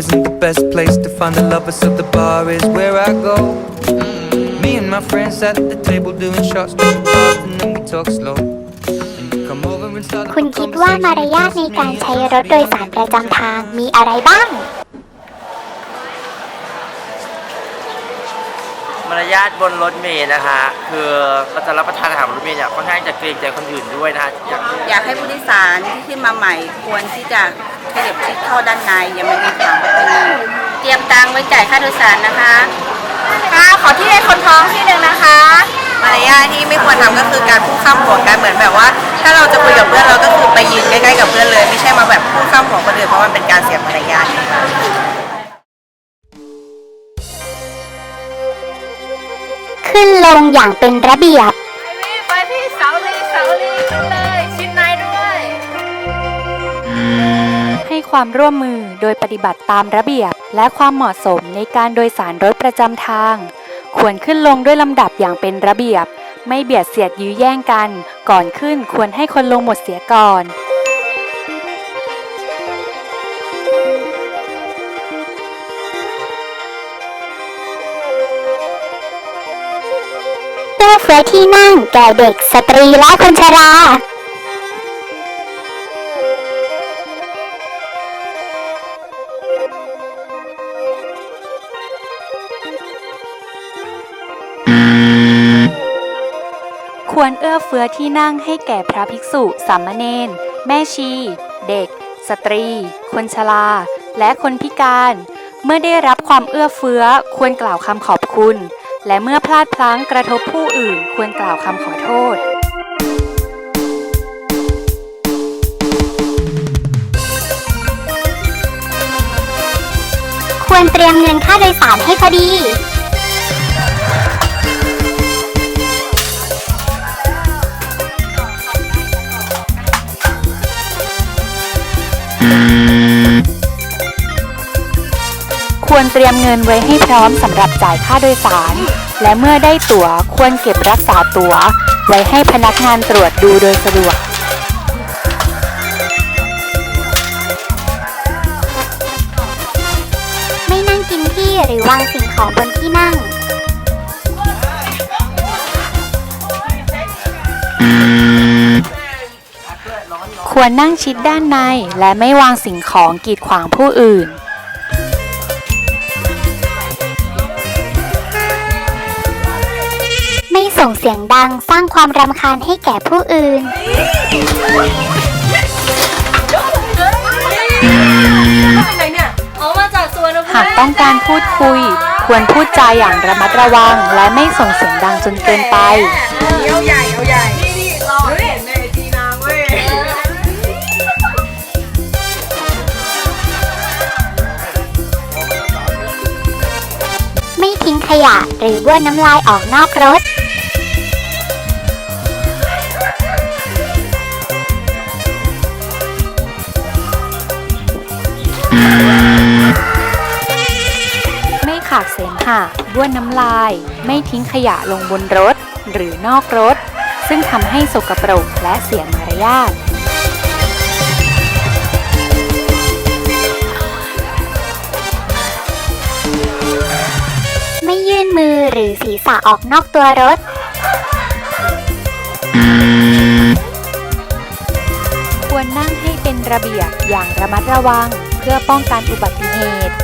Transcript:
isn't the best place to find a lover, so the bar is where I go. Me and my friends at the table doing shots, and then we talk slow. คุณคิดว่ามารยาทในการใช้รถโดยสารประจำทางมีอะไรบ้าง มารยาทบนรถเมล์นะคะ คือเราจะรับประทานอาหารบนรถเมล์เนี่ยค่อนข้างจะเกรงใจคนอื่นด้วยนะคะอย่างอยากให้ผู้โดยสารที่ขึ้นมาใหม่ควรที่จะขยับชิดเข้าด้านในอย่ามายืนขวางประตูเตรียมตังค์ไว้จ่ายค่าโดยสารนะคะค่ะขอที่ให้คนท้องที่หนึ่งนะคะ มารยาทที่ไม่ควรทำก็คือการพูดข้ามหัวกันเหมือนแบบว่า ถ้าเราจะคุยกับเพื่อนเราก็คือไปยืนใกล้ๆกับเพื่อนเลย ไม่ใช่มาแบบพูดข้ามหัวคนอื่นเพราะมันเป็นการเสียมารยาท ขึ้นลงอย่างเป็นระเบียบ ไปที่เสาลีเสาลีกันเลยชิดในด้วย ให้ความร่วมมือโดยปฏิบัติตามระเบียบ และความเหมาะสมในการโดยสารรถประจำทาง ควรขึ้นลงด้วยลำดับอย่างเป็นระเบียบ ไม่เบียดเสียดยื้อแย่งกัน ก่อนขึ้นควรให้คนลงหมดเสียก่อน เพื่อเฟื้อที่นั่งแก่เด็กสตรีและคนชราควรเอื้อเฟื้อที่นั่งให้แก่พระภิกษุ สามเณร แม่ชี เด็ก สตรี คนชรา และคนพิการ เมื่อได้รับความเอื้อเฟื้อควรกล่าวคำขอบคุณ และเมื่อพลาดพลั้งกระทบผู้อื่นควรกล่าวคำขอโทษ ควรเตรียมเงินค่าโดยสารให้พอดี ควรเตรียมเงินไว้ให้พร้อมสำหรับจ่ายค่าโดยสาร และเมื่อได้ตั๋วควรเก็บรักษาตั๋ว ไว้ให้พนักงานตรวจดูโดยสะดวกไม่นั่งกินที่หรือวางสิ่งของบนที่นั่ง ควรนั่งชิดด้านในและไม่วางสิ่งของกีดขวางผู้อื่น ส่งเสียงดังสร้างความรำคาญให้แก่ผู้อื่นออมาจากสวนหากต้องการพูดคุย ควรพูดจาอย่างระมัดระวัง และไม่ส่งเสียงดังจนเกินไป เอาใหญ่เอาใหญ่นี่นี่ราเห็นในทีนางเว้ยไม่ทิ้งขยะหรือบ้วนน้ำลายออกนอกรถ ไม่ขากเสมหะบ้วนน้ำลาย ไม่ทิ้งขยะลงบนรถ หรือนอกรถ ซึ่งทำให้สกปรกและเสียมารยาทไม่ยื่นมือหรือศีรษะออกนอกตัวรถ ระเบียบอย่างระมัดระวัง เพื่อป้องกันอุบัติเหตุ